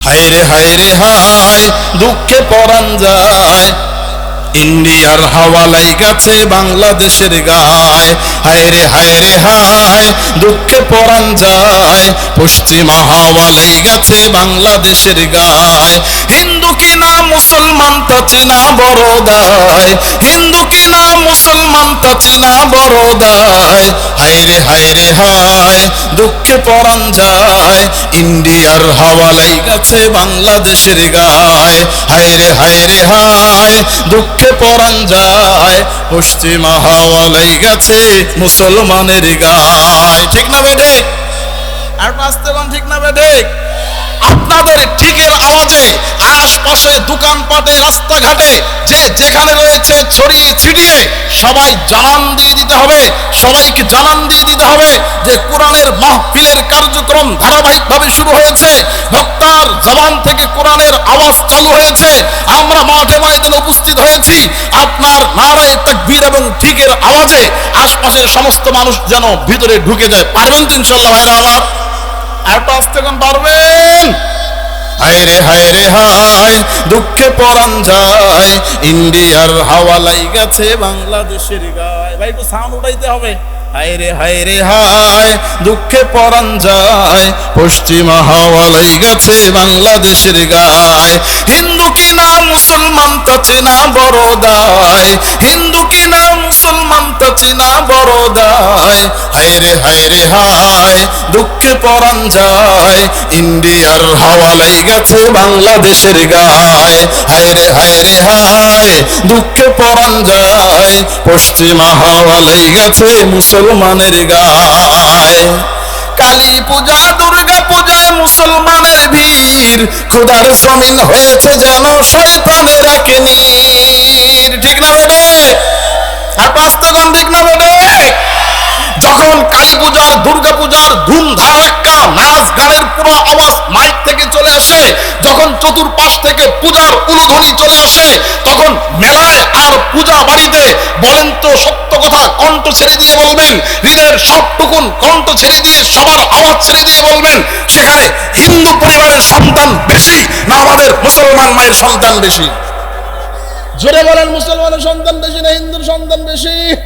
হায়রে হায়রে হায় দুঃখে পরাণ যায়। ইন্ডিয়ার হাওয়া লাইগাছে বাংলাদেশের গায়। হায়রে হায়রে হায় রে, হায়, দুঃখে পরাণ যায়। পশ্চিমা হাওয়া লাইগাছে বাংলাদেশের গায়। হিন্দু কিনা, মুসলমান তা চিনা বড় দায়। হিন্দু কিনা, মুসলমান তা চিনা বড় দায়। হায়রে হায়রে হায় দুঃখে পরাণ যায়। ইন্ডিয়ার হাওয়া লাইগাছে বাংলাদেশের গায়। হায়রে হায়রে হায়, দুঃখে পরাণ যায়। পশ্চিমা হাওয়া লাইগাছে মুসলমানের গায়। ঠিক না বেঠে আর কোন ঠিক না বেঠে আপনাদের ঠিকের আওয়াজে আশপাশে দোকানপাটে, রাস্তাঘাটে, যে যেখানে রয়েছে ছড়িয়ে ছিটিয়ে সবাই জানান দিয়ে দিতে হবে, সবাইকে জানান দিয়ে দিতে হবে যে কোরআনের মাহফিলের কার্যক্রম ধারাবাহিকভাবে শুরু হয়েছে, বক্তার জবান থেকে কোরআনের আওয়াজ চালু হয়েছে, আমরা মাঠে ময়দানে উপস্থিত হয়েছি, আপনার নারায় তাকবীর এবং ঠিকের আওয়াজে আশপাশের সমস্ত মানুষ যেন ভিতরে ঢুকে যায়। পারবেন তো ইনশাল্লাহ ভাইরা আমার একটু আসতে পারবেন হায়রে হায়রে হায় দুঃখে পরাণ যায়। ইন্ডিয়ার হাওয়া লাইগাছে বাংলাদেশের গায়। ভাই, একটু সাউন্ড উঠাইতে হবে। হায়রে হায়রে, হায়, দুঃখে পরাণ যায়। পশ্চিমা হাওয়া লাইগাছে বাংলাদেশের গায়। হিন্দু কিনা মুসলমান তা চেনা বড় দায়। হিন্দু কিনা মুসলমান তা চেনা বড় দায়। হায়রে হায়রে, হায়, দুঃখে পরাণ যায়। ইন্ডিয়ার হাওয়া লাইগাছে বাংলাদেশের গায়। হায়রে হায়রে, হায়, দুঃখে পরাণ যায়। পশ্চিমা হাওয়া লাইগাছে মুসলমানের গায়। কালী পূজা, দুর্গা পূজা, মুসলমানের ভিড়। খোদার জমিন হয়েছে যেন ঠিক না বেটে আর ঠিক না বেটে যখন কালী পূজা, দুর্গা পূজার সেখানে হিন্দু পরিবারের সন্তান বেশি না আমাদের মুসলমান মায়ের সন্তান বেশি। জোরে বলেন, মুসলমানের সন্তান বেশি না হিন্দুর সন্তান বেশি?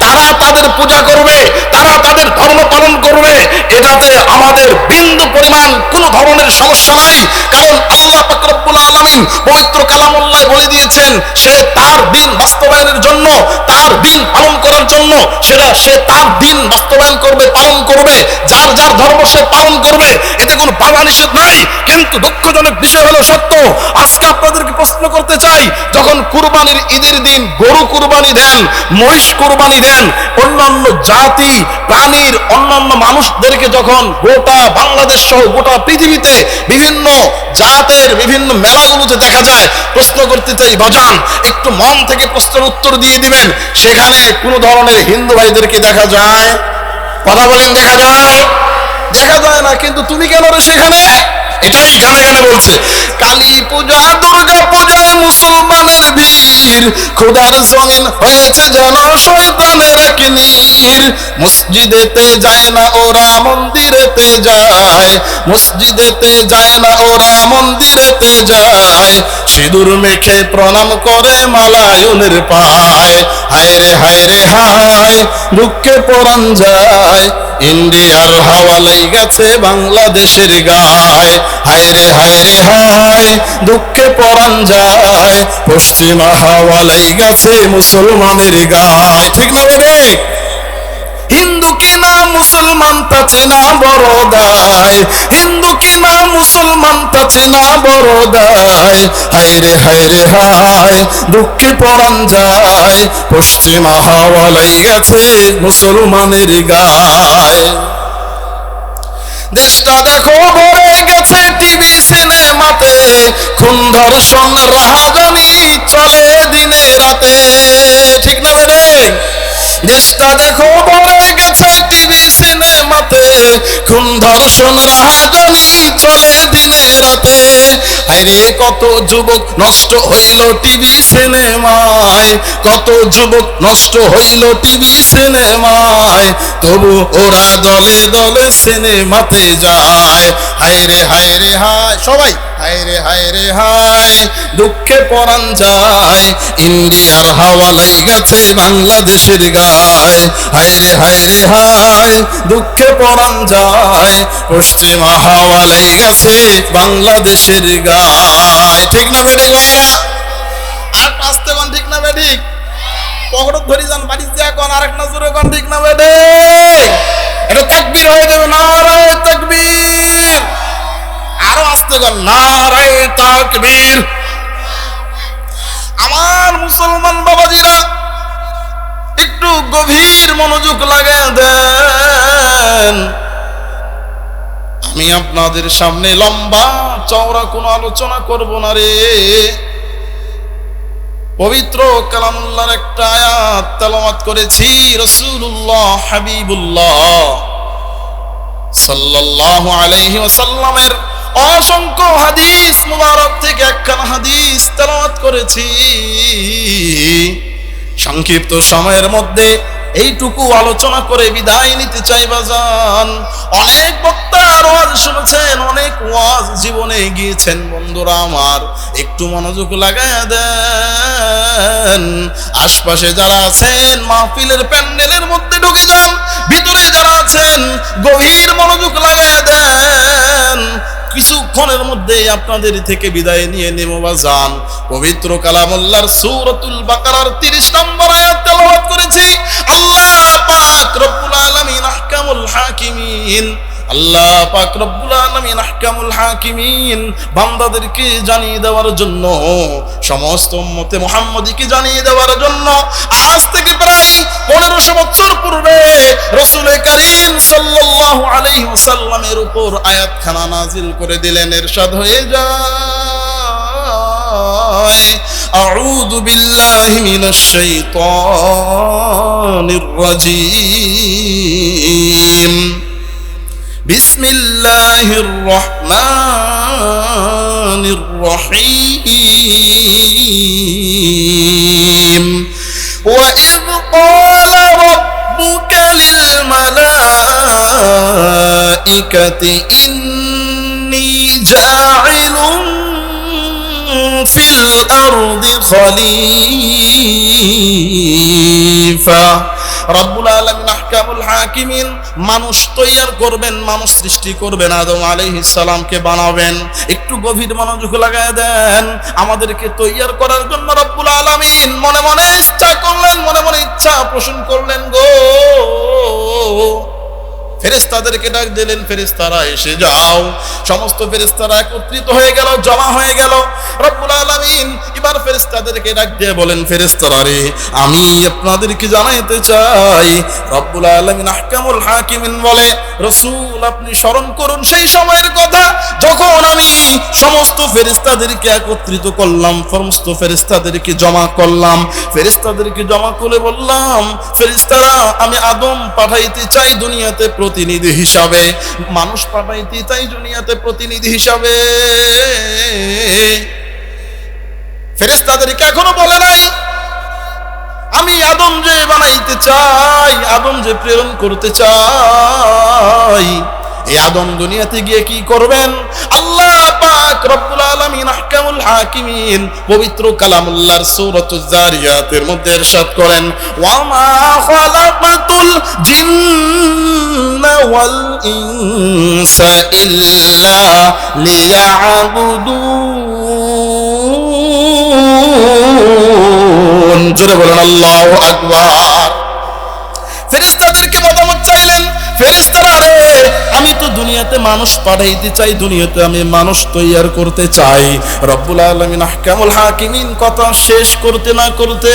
তারা তাদের পূজা করবে, তারা তাদের ধর্ম পালন করবে, এটাতে আমাদের বিন্দু পরিমাণ কোন ধরনের সমস্যা নাই। কারণ আল্লাহ ফকরবুল আলমিন পবিত্র কালামুল্লাহ দিয়েছেন সে তার দিন বাস্তবায়নের জন্য, তার দিন পালন করার জন্য, সেটা সে তার দিন বাস্তবায়ন করবে, পালন করবে, যার যার ধর্ম সে পালন করবে এতে কোনো বাধা নিষেধ নাই কিন্তু দুঃখজনক বিষয় হলো সত্য, আজকে আপনাদেরকে প্রশ্ন করতে চাই, যখন কুরবানির ঈদের দিন গরু কুরবানি দেন, মহিষ কুরবানি দেন, অন্যান্য জাতি, প্রাণীর অন্যান্য মানুষদেরকে যখন গোটা বাংলাদেশ সহ গোটা পৃথিবীতে বিভিন্ন জাতের বিভিন্ন মেলাগুলোতে দেখা যায়, প্রশ্ন করতে চাই বাজান, একটু মন থেকে প্রশ্নের উত্তর দিয়ে দিবেন। সেখানে কোনো ধরনের হিন্দু ভাইদেরকে দেখা যায়? কথা বলেন, দেখা যায় দেখা যায় না, কিন্তু তুমি কেন রে সেখানে? এটাই গানে গানে বলছে? কালী পূজা দুর্গা পূজায় মুসলমানের ভিড়। খোদার জমিন হয়েছে যেন শয়তানের নীর মসজিদেতে যায় না ওরা, মন্দিরেতে যায়। মসজিদেতে যায় না ওরা, মন্দিরেতে যায়। সিঁদুর মেখে প্রণাম করে মালায়নের পায়। হায় রে হায় রে হায়। দুঃখে পরাণ যায়। ইন্ডিয়ার হাওয়া লাই গেছে বাংলাদেশের গায়। হায় রে হায়, দুঃখে পরাণ যায়। পশ্চিমা হাওয়া লাই গেছে মুসলমানের গায়। ঠিক না বেটে হিন্দু কিনা মুসলমান বড় দায় হিন্দু মুসলমান বড় দায় হায় রে হায়, দুঃখে যায়। পশ্চিমা মুসলমানের গায়। দেশটা দেখো ভরে গেছে টিভি সিনেমাতে। খুন ধর্ষণ রাহাজানি চলে দিনে রাতে। ঠিক না বেড়ে? দেশটা দেখো ভরে গেছে টিভি সিনেমাতে। খুন ধর্ষণ রাহাজানি চলে দিনে রাতে। আরে কত যুবক নষ্ট হইল টিভি সিনেমায়। কত যুবক নষ্ট হইল টিভি সিনেমায়। তবু ওরা দলে দলে সিনেমাতে যায়। হায় রে হায় রে হায়, সবাই। হায় রে হায় রে হায় দুঃখে পরাণ যায় ইন্ডিয়ার হাওয়া গেছে বাংলাদেশের গায়। হায় রে হায় রে হায় দুঃখে পরাণ যায় পশ্চিমা হাওয়া গেছে বাংলাদেশের গায়। ঠিক না বেটি ভাইরা আর আসতে কোন ঠিক না বেটি পকড়ত ধরি যান বাড়ি যা কোন আরেক নজরে কোন ঠিক না বেটি এটা তাকবীর হয়ে যাবে নারায় তাকবীর। আরও আসতে তাকবীর। আমার মুসলমান বাবাজিরা, একটু গভীর মনোযোগ লাগায় দেন। আমি আপনাদের সামনে লম্বা চওড়া কোনো আলোচনা করব না রে। পবিত্র কালামুল্লাহর একটা আয়াত তেলাওয়াত করেছি রসুল্লাহ হাবিবুল্লাহ সাল্লাল্লাহু আলাইহি অসংখ্য হাদিস মুবারক থেকে একখানা হাদিস তেলাওয়াত করেছি। সংক্ষিপ্ত সময়ের মধ্যে এইটুকু আলোচনা করে বিদায় নিতে চাই বাজান। অনেক বক্তার ওয়াজ শুনেছেন, অনেক ওয়াজ জীবনে গিয়েছেন বন্ধুরা আমার, একটু মনোযোগ লাগায় দেন। আশপাশে যারা আছেন, মাহফিলের প্যান্ডেলের মধ্যে ঢুকে যান, ভিতরে যারা আছেন, গভীর মনোযোগ লাগায় দেন। কিছুক্ষণের মধ্যে আপনাদের থেকে বিদায় নিয়ে নেব যান। পবিত্র কালামুল্লাহর সূরাতুল বাকারার 30 নম্বর আয়াত করেছি। আল্লাহ পাক রব্বুল আলামিন আহকামুল হাকিমিন আল্লাহ পাক রব্বুল আলামিন আহকামুল হাকিমিন বান্দাদেরকে জানিয়ে দেওয়ার জন্য, সমস্ত উম্মতে মুহাম্মদীকে জানিয়ে দেওয়ার জন্য আজ থেকে প্রায় 1500 বছর পূর্বে রাসূল করিম সাল্লাল্লাহু আলাইহি ওয়াসাল্লামের উপর আয়াতখানা নাজিল করে দিলেন ইরশাদ হয়ে যায়। আউযু বিল্লাহি মিনাশ শাইতানির রাজীম। بسم الله الرحمن الرحيم وإذ قال ربك للملائكة إني جاعل في الأرض خليفة رب العالمين আহকামুল হাকিমিন, মানুষ তৈয়ার করবেন, মানুষ সৃষ্টি করবেন আদম আলাইহিস সালামকে বানাবেন। একটু গভীর মনোযোগ লাগায় দেন। আমাদেরকে তৈয়ার করার জন্য রব্বুল আলামিন মনে মনে ইচ্ছা করলেন, মনে মনে ইচ্ছা পোষণ করলেন গো। ফেরেস্তাদেরকে ডাক দিলেন ফেরেস্তারা এসে যাও। সমস্ত ফেরেস্তারা একত্রিত হয়ে গেল, জমা হয়ে গেল। রব্বুল আলামিন এবার ফেরেস্তাদেরকে ডাক দিয়ে বলেন ফেরেস্তারা রে, আমি আপনাদেরকে জানাইতে চাই। রব্বুল আহকামুল হাকিমিন বলে আপনি স্মরণ করুন সেই সময়ের কথা, যখন আমি সমস্ত ফেরেস্তাদেরকে একত্রিত করলাম, সমস্ত ফেরেস্তাদেরকে জমা করলাম ফেরেস্তাদেরকে জমা করে বললাম ফেরেস্তারা আমি আদম পাঠাইতে চাই দুনিয়াতে প্রতিনিধি হিসাবে। মানুষ পাঠাইতে চাই দুনিয়াতে প্রতিনিধি হিসাবে। ফেরেস্তাদেরকে এখনও বলে নাই, আমি আদম যে বানাইতে চাই, আদম যে প্রেরণ করতে চাই এই আদম দুনিয়াতে গিয়ে কি করবেন? আল্লাহ পাক রব্বুল আলামিন আহকামুল হাকিমিন, পবিত্র কালামুল্লাহর সূরাতুজ জারিয়াতের মধ্যে ইরশাদ করেন ওয়া মা খালাকাতুল জিন্না ওয়াল ইনসা ইল্লা লিয়াবুদুন। জোরে বলেন, আল্লাহু আকবার। মানুষ পাঠাইতে চাই দুনিয়াতে, আমি মানুষ তৈয়ার করতে চাই। রব্বুল আলামিন আহকামুল হাকিমিন কথা শেষ করতে না করতে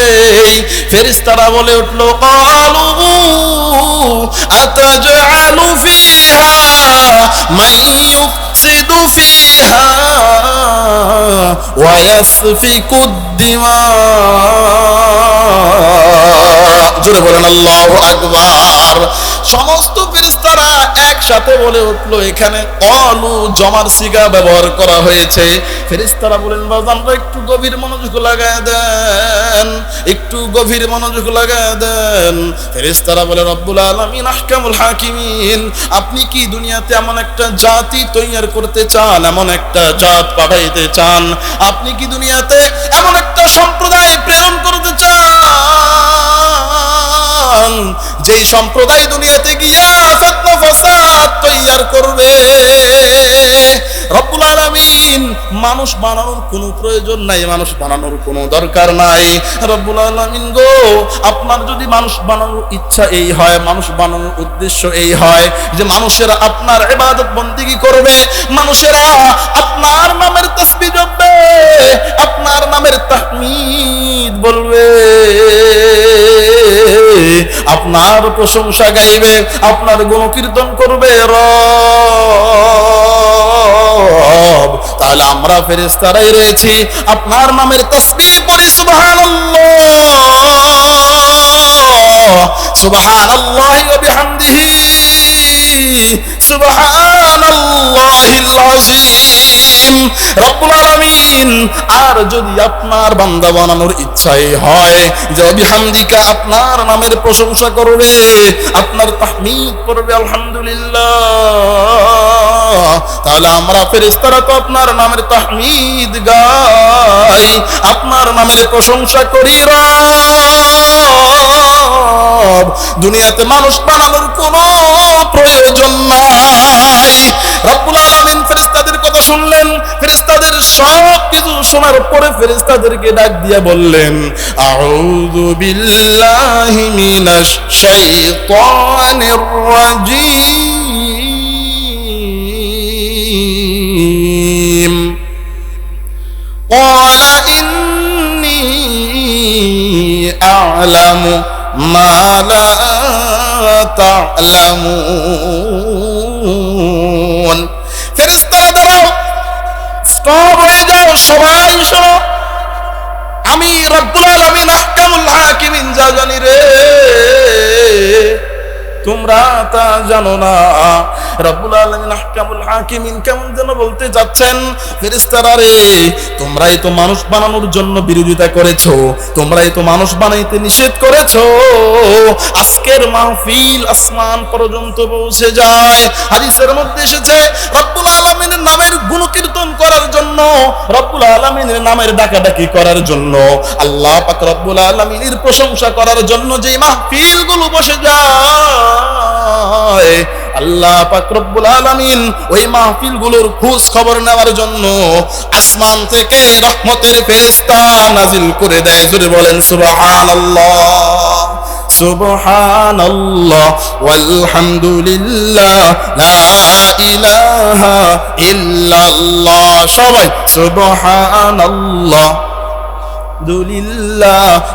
ফেরেশতারা বলে উঠল আতাজআলু ফিহা ফিহা ওয়া ইয়াসফিকু দিমা জোরে বলেন, আল্লাহু আকবার। সমস্ত ফেরেশতারা একসাথে বলে উঠল, এখানে অলু জমার সিগা ব্যবহার করা হয়েছে। ফেরেশতারা বলেন বাজানরা একটু গভীর মনোযোগ লাগায় দেন, একটু গভীর মনোযোগ লাগায় দেন। ফেরেশতারা বলে, রব্বুল আলামিন, আহকামুল হাকিমিন, আপনি কি দুনিয়াতে এমন একটা জাতি তৈরি করতে চান, এমন একটা জাত পাঠাইতে চান? আপনি কি দুনিয়াতে এমন একটা সম্প্রদায় প্রেরণ করতে চান। যেই সম্প্রদায় দুনিয়াতে গিয়া ফতনা, ফাসাদ তৈয়ার করবে, রব্বুল আলামিন মানুষ বানানোর কোনো প্রয়োজন নাই, মানুষ বানানোর কোনো দরকার নাই। রব্বুল আলামিন গো, আপনার যদি মানুষ বানানোর ইচ্ছা এই হয়, মানুষ বানানোর উদ্দেশ্য এই হয়, যে মানুষেরা আপনার ইবাদত বন্দিগি করবে, মানুষেরা আপনার নামের তসবিহ জপবে, আপনার নামের তাহমিদ বলবে। আপনার প্রশংসা গাইবে, আপনার গুণকীর্তন করবে র তাহলে আমরা ফেরেশতারাই রয়েছি, আপনার নামের তসবি পড়ি, সুবহানাল্লাহ। সুবহানাল্লাহি ওয়া বিহামদিহি। আর যদি আপনার বান্দা বানানোর ইচ্ছাই হয় যে অবিহামদিকা আপনার নামের প্রশংসা করবে, আপনার তাহমিদ করবে, আলহামদুলিল্লাহ, তাহলে আমরা ফেরেশতারা তো আপনার নামের তাহমিদ গাই, আপনার নামের প্রশংসা করি দুনিয়াতে মানুষ বানানোর কোনো প্রয়োজন নাই রব্বুল আলামিন ফেরেশতাদের কথা শুনলেন ফেরেশতাদের সব কিছু শোনার পরে ফেরেশতাদেরকে ডাক দিয়ে বললেন আউযু বিল্লাহি মিনাশ শাইতানির রাজীম قال إني أعلم ما لا তা'লামুন ফেরেশতারা দাঁড়াও স্টপ হয়ে যাও, সবাই শোনো। আমি রব্বুল আলামিন আহকামুল হাকিমিন জাজানি রে। তোমরা তা জানো না। রব্বুল আলামিন আহকামুল হাকিমিন কেমন যেন বলতে যাচ্ছেন, ফেরেশতারা রে, তোমরাই তো মানুষ বানানোর জন্য বিরোধিতা করেছ, তোমরাই তো মানুষ বানাইতে নিষেধ করেছ। আজকের মাহফিল আসমান পর্যন্ত পৌঁছে যায়। হাদিসের মধ্যে এসেছে, রব্বুল আলামিনের নামের গুণকীর্তন করার জন্য, রব্বুল আলামিনের নামের ডাকাডাকি করার জন্য, আল্লাহ পাক রব্বুল আলামিনের প্রশংসা করার জন্য যে মাহফিলগুলো বসে যায় হয়। আল্লাহ পাকরব্বুল আলামিন ওই মাহফিলগুলোর খোঁজ খবর নেওয়ার জন্য আসমান থেকে রহমতের ফেরেশতা নাজিল করে দেয়। জোরে বলেন, সুবহানাল্লাহ সুবহানাল্লাহ, ওয়ালহামদুলিল্লাহ, লা ইলাহা ইল্লাল্লাহ। সবাই, সুবহানাল্লাহ।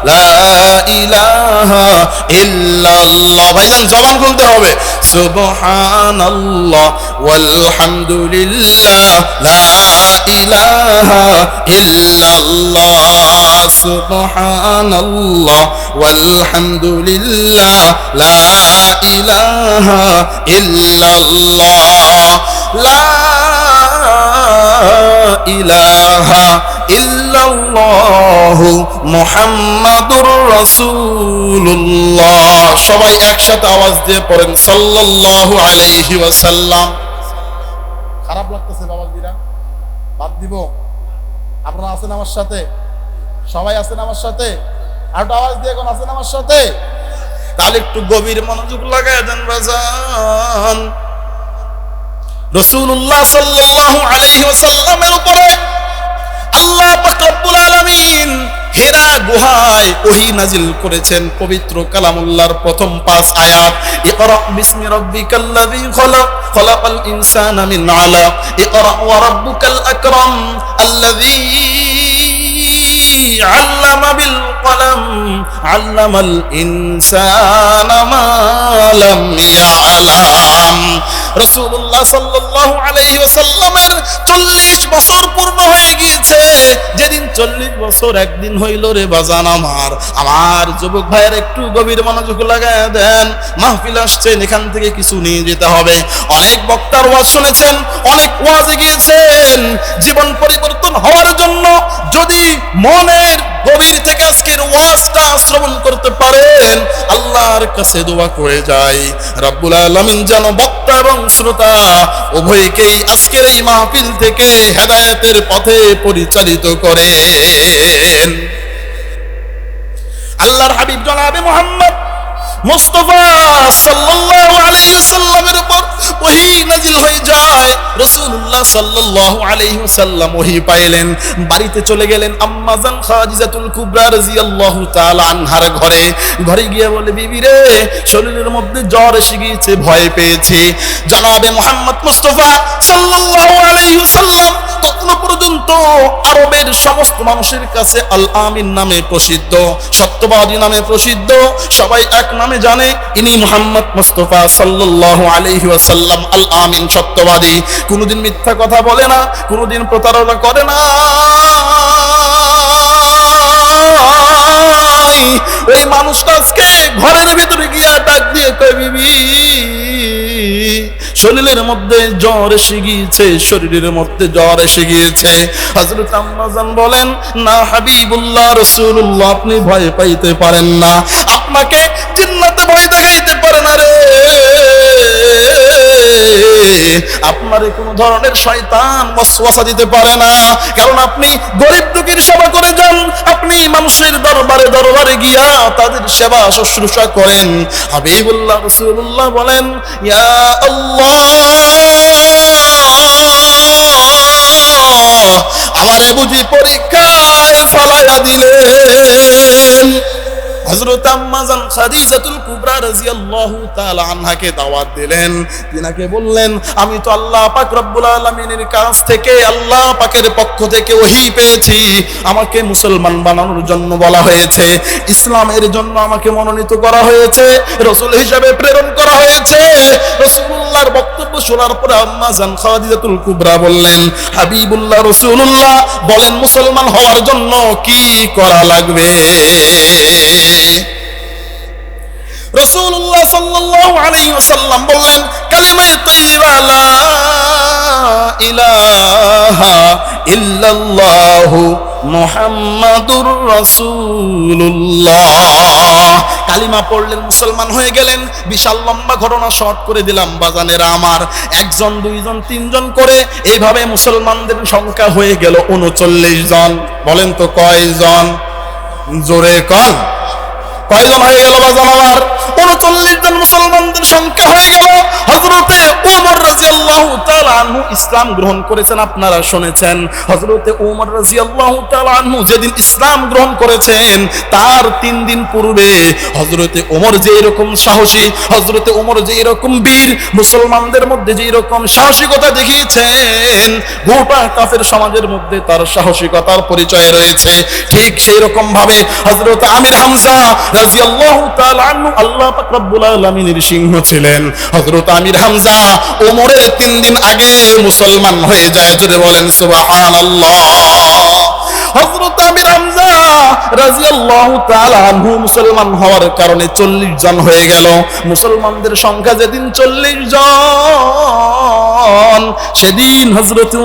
লা ইলাহা ইল্লাল্লাহ। ভাইজান, জবান খুলতে হবে। সুবহানাল্লাহ, ওয়ালহামদুলিল্লাহ, লা ইলাহা ইল্লাল্লাহ। সুবহানাল্লাহ, ওয়ালহামদুলিল্লাহ, লা ইলাহা ইল্লাল্লাহ। লা ইলাহা ইল্লাল্লাহু মুহাম্মাদুর রাসূলুল্লাহ। সবাই একসাথে আওয়াজ দিয়ে পড়েন, সাল্লাল্লাহু আলাইহি ওয়াসাল্লাম। খারাপ লাগতেছে বাবা দিরা বাদ দিব। আপনারা আছেন আমার সাথে? সবাই আছেন আমার সাথে? আর একটু আওয়াজ দিয়ে এখন আছেন আমার সাথে? তাহলে একটু গভীর মনোযোগ লাগায় দেন বাজান রসুল্লাহ সাল্লাল্লাহু আলাইহি ওয়াসাল্লামের উপরে আল্লাহ পাক রব্বুল আলামিন হেরা গুহায় ওহি নাজিল করেছেন পবিত্র কালামুল্লাহর প্রথম পাঁচ আয়াত ইকরা বিসমি রাব্বিকাল্লাযী খলাক খলাকাল ইনসানা মিন আলাক ইকরা ওয়া রাব্বুকাল আকরাম আল্লাযী علم بالقلم علم الإنسان ما لم يعلم রাসূলুল্লাহ সাল্লাল্লাহু আলাইহি ওয়াসাল্লামের 40 বছর পূর্ণ হয়ে গিয়েছে। যেদিন 40 বছর একদিন হইল রে বাজান আমার। আমার যুবক ভাইয়ের একটু গভীর মনোযোগ লাগায় দেন। মাহফিল আসছেন এখান থেকে কিছু নিয়ে যেতে হবে। অনেক বক্তার ওয়াজ শুনেছেন, অনেক ওয়াজে গিয়েছেন। জীবন পরিবর্তন হওয়ার জন্য যদি মনের গভীর থেকে আজকের ওয়াজটা শ্রবণ করতে পারেন। আল্লাহর কাছে দোয়া করে যাই। রব্বুল আলামিন যেন বক্তা এবং শ্রোতা উভয়কেই আজকের এই মাহফিল থেকে হেদায়েতের পথে পরিচালিত করেন। আল্লাহর হাবিব জনাবে মোহাম্মদ শরীরের মধ্যে জ্বর এসে গিয়েছে, ভয় পেয়েছি। জনাবে মোহাম্মদ মুস্তফা সাল্লাল্লাহু তখন পর্যন্ত আরবের সমস্ত মানুষের কাছে আল আমিন নামে প্রসিদ্ধ, সত্যবাদী নামে প্রসিদ্ধ, সবাই এক নামে জানে, ইনি মোহাম্মদ মুস্তফা সাল্লাল্লাহু আলাইহি ওয়াসাল্লাম, আল আমিন সত্যবাদী। কোনোদিন মিথ্যা কথা বলে না, কোনোদিন প্রতারণা করে না। ওই মানুষটা আজকে ঘরের ভিতরে গিয়া ডাক দিয়ে কয়, বিবি, শরীরের মধ্যে জ্বর এসে গিয়েছে, শরীরের মধ্যে জ্বর এসে গিয়েছে। হযরত আম্মাজান বলেন, না হাবিবুল্লাহ রাসূলুল্লাহ, আপনি ভয় পাইতে পারেন না। আপনাকে জিন্নাতে ভয় দেখাইতে পারে না রে। আপনারে কোনো ধরনের শয়তান ওয়াসওয়াসা দিতে পারে না। কারণ আপনি গরিব দুঃখীর সেবা করে যান, আপনি মানুষের দরবারে দরবারে গিয়া তাদের সেবা, শুশ্রূষা করেন। হাবিবুল্লাহ, রাসূলুল্লাহ বলেন, ইয়া আল্লাহ, আমারে বুঝি পরীক্ষায় ফালাইয়া দিলেন। হযরত আম্মাজান খাদিজাতুল কুবরা রাদিয়াল্লাহু তাআলা আনহাকে দাওয়াত দিলেন। তিনাকে বললেন, আমি তো আল্লাহ পাক রব্বুল আলামিনের কাছ থেকে আল্লাহ পাকের পক্ষ থেকে ওহী পেয়েছি। আমাকে মুসলমান বানানোর জন্য বলা হয়েছে। ইসলামের জন্য আমাকে মনোনীত করা হয়েছে। রাসূল হিসেবে প্রেরণ করা হয়েছে। রাসূলুল্লাহর বক্তব্য শোনার পরে আম্মাজান খাদিজাতুল কুবরা বললেন, হাবিবুল্লাহ, রাসূলুল্লাহ, বলেন মুসলমান হওয়ার জন্য কি করা লাগবে? বললেন কালিমা পড়লেন, মুসলমান হয়ে গেলেন। বিশাল লম্বা ঘটনা শর্ট করে দিলাম, বাজানেরা আমার। একজন, দুইজন, তিনজন করে এইভাবে মুসলমানদের সংখ্যা হয়ে গেল উনচল্লিশ জন। বলেন তো কয়জন? জোরে কন। কয়জন হয়ে গেল বাজান আমার উনচল্লিশ মুসলমানদের সংখ্যা হয়ে গেল। হজরতে ওমর রাজিয়াল্লাহু তাআলা আনহু ইসলাম গ্রহণ করেছেন, আপনারা শুনেছেন। হজরতে ওমর রাজিয়াল্লাহু তাআলা আনহু যেদিন ইসলাম গ্রহণ করেছেন, তার তিন দিন পূর্বে হজরতে ওমর যে এরকম সাহসী হজরতে ওমর যে এরকম বীর, মুসলমানদের মধ্যে যে এরকম সাহসিকতা দেখিয়েছেন, গোটা কাফের সমাজের মধ্যে তার সাহসিকতার পরিচয় রয়েছে। ঠিক সেই রকম ভাবে হজরত আমির হামজা রাদিয়াল্লাহু তাআলা আনহু আল্লাহ পাক রব্বুল আলমিনের সিংহ ছিলেন। হজরত আমির হামজা ওমরের তিন দিন আগে মুসলমান হয়ে যায়। যদি বলেন, সুবহানাল্লাহ। হযরত মুসলমান হওয়ার কারণে 40 জন হয়ে গেল। মুসলমানদের সংখ্যা যেদিন 40 জন, সেদিন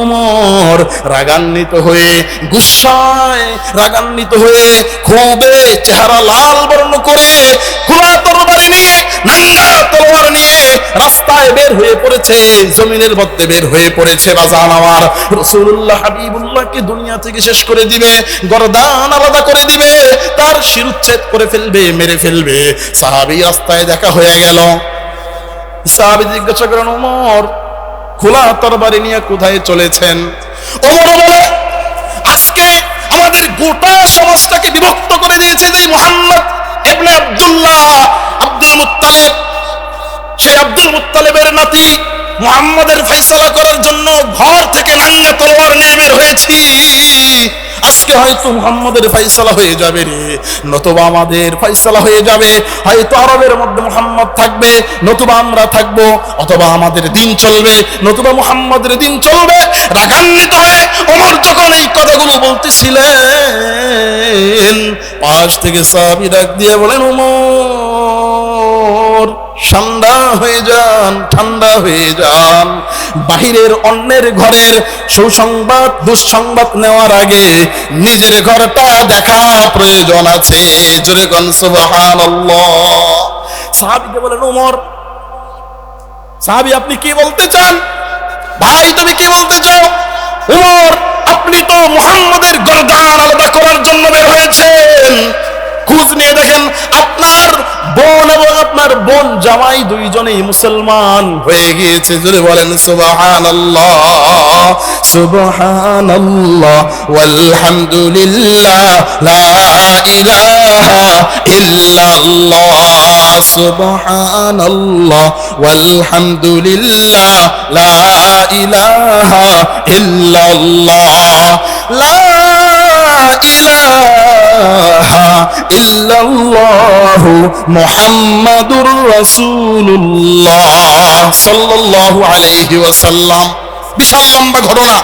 ওমর রাগান্বিত হয়ে গুসায় রাগান্বিত হয়ে খুবই চেহারা লাল বর্ণ করে খোলা তরবারি নিয়ে নাঙ্গা তলোয়ার নিয়ে রাস্তায় বের হয়ে পড়েছে, জমিনের মধ্যে বের হয়ে পড়েছে বাজান আমার। রসুল্লাহ হাবিবুল্লাহকে দুনিয়া থেকে শেষ করে দিবে। গরদান আলাদা করে দিবে, তার শিরুচ্ছেদ করে ফেলবে, মেরে ফেলবে। সাহাবি রাস্তায় দেখা হয়ে গেল। সাহাবি জিজ্ঞাসা করেন ওমর, খোলা তরবারি নিয়ে কোথায় চলেছেন? ওমর বলে, আজকে আমাদের গোটা সমাজটাকে বিভক্ত করে দিয়েছে যে মোহাম্মদ এবনে আব্দুল্লাহ আব্দুল মুত্তালেব। সেই আব্দুল মুত্তালেবের নাতি মুহাম্মাদের ফয়সালা করার জন্য ঘর থেকে নাঙ্গা তলোয়ার নিয়ে বের হয়েছি। আজকে হয়তো মুহাম্মদের ফাইসালা হয়ে যাবে রে, নতুবা আমাদের ফাইসালা হয়ে যাবে। হয়তো আরবের মধ্যে মুহাম্মদ থাকবে, নতুবা আমরা থাকব, অথবা আমাদের দিন চলবে, নতুবা মুহাম্মদের দিন চলবে। রাগান্বিত হয়ে ওমর যখন এই কথাগুলো বলতেছিলেন। পাশ থেকে সাহাবী ডাক দিয়ে বলেন, ওমর ঠান্ডা হয়ে যান, ঠান্ডা হয়ে যান। বাহিরের অন্যের ঘরের সুসংবাদ, দুঃসংবাদ নেওয়ার আগে নিজের ঘরটা দেখা প্রয়োজন আছে। জোরে গন সুবহানাল্লাহ। সাহাবীকে বলেন, ওমর, সাহাবী, আপনি কি বলতে চান? ভাই, তুমি কি বলতে চাও? ওমর, আপনি তো মুহাম্মাদের গর্দান আলাদা করার জন্য বের হয়েছেন। খোঁজ নিয়ে দেখেন আপনার বোন এবং আপনার বোন জামাই দুইজনেই মুসলমান হয়ে গিয়েছে। জোরে বলেন, সুবহানাল্লাহ সুবহানাল্লাহ, ওয়ালহামদুলিল্লাহ, লা ইলাহা ইল্লাল্লাহ, সুবহানাল্লাহ, ওয়ালহামদুলিল্লাহ, লা ইলাহা ইল্লাল্লাহ, লা ইলাহা ইল্লাল্লাহ মুহাম্মাদুর রাসূলুল্লাহ সাল্লাল্লাহু আলাইহি বিশাল লম্বা ঘটনা।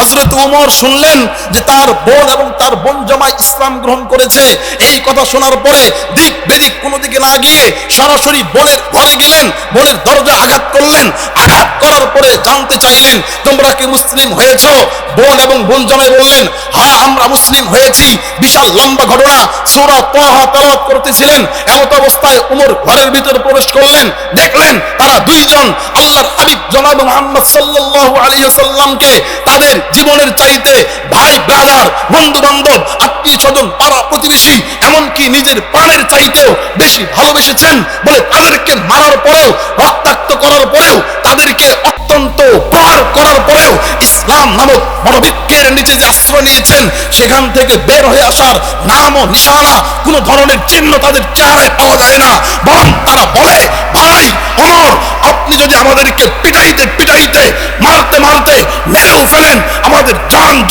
হজরত ওমর শুনলেন যে তার বোন এবং তার বোন জামাই ইসলাম গ্রহণ করেছে। এই কথা শোনার পরে দিক বেদিক কোনো দিকে না গিয়ে সরাসরি বোনের ঘরে গেলেন, বোনের দরজা আঘাত করলেন। আঘাত করার পরে জানতে চাইলেন, তোমরা কি মুসলিম হয়েছো? বোন এবং বোন জামাই বললেন হ্যাঁ আমরা মুসলিম হয়েছি। বিশাল লম্বা ঘটনা সূরা তাহা তেলাওয়াত করতেছিলেন। এমত অবস্থায় উমর ঘরের ভিতরে প্রবেশ করলেন। দেখলেন তারা দুইজন আল্লাহর হাবিব জনাব মুহাম্মদ সাল্লাল্লাহু আলাইহি সাল্লামকে তাদের জীবনের চাইতে ভাই ব্রাদার বন্ধু বান্ধব আত্মীয় স্বজন, পাড়া প্রতিবেশী, এমনকি নিজের প্রাণের চাইতেও বেশি ভালোবেসেছেন বলে তাদেরকে মারার পরেও, রক্তাক্ত করার পরেও তাদেরকে অত্যন্ত পার করার পরেও ইসলাম নামক বড় বৃক্ষের নিচে যে আশ্রয় নিয়েছেন, সেখান থেকে বের হয়ে আসার নাম ও নিশানা কোনো ধরনের চিহ্ন তাদের চেহারায় পাওয়া যায় না। বরং তারা বলে, ভাই, অমর, আপনি যদি আমাদেরকে পিটাইতে পিটাইতে, মারতে মারতে মেরেও ফেলেন আমাদের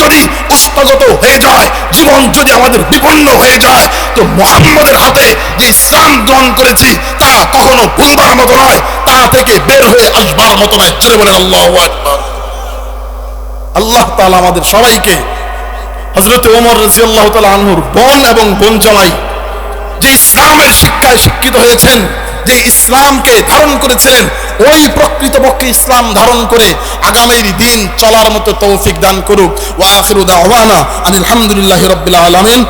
যদি উষ্ণগত হয়ে যায়, জীবন যদি আমাদের বিপন্ন হয়ে যায়, তো মোহাম্মদের হাতে যে ইসলাম গ্রহণ করেছি, তা কখনো ভুলবার মতো নয়, তা থেকে বের হয়ে আসবার মতো নয়। বলেন, আল্লাহ আল্লাহ তাআলা আমাদের সবাইকে হজরত ওমর রাজিয়াল্লাহু তাআলা আনহুর বোন এবং বোন জামাই যে ইসলামের শিক্ষায় শিক্ষিত হয়েছেন যে ইসলামকে ধারণ করেছিলেন, ওই প্রকৃতপক্ষে ইসলাম ধারণ করে আগামীর দিন চলার মতো তৌফিক দান করুক। ওয়া আখিরু দাওয়ানা আলহামদুলিল্লাহি রাব্বিল আলামিন।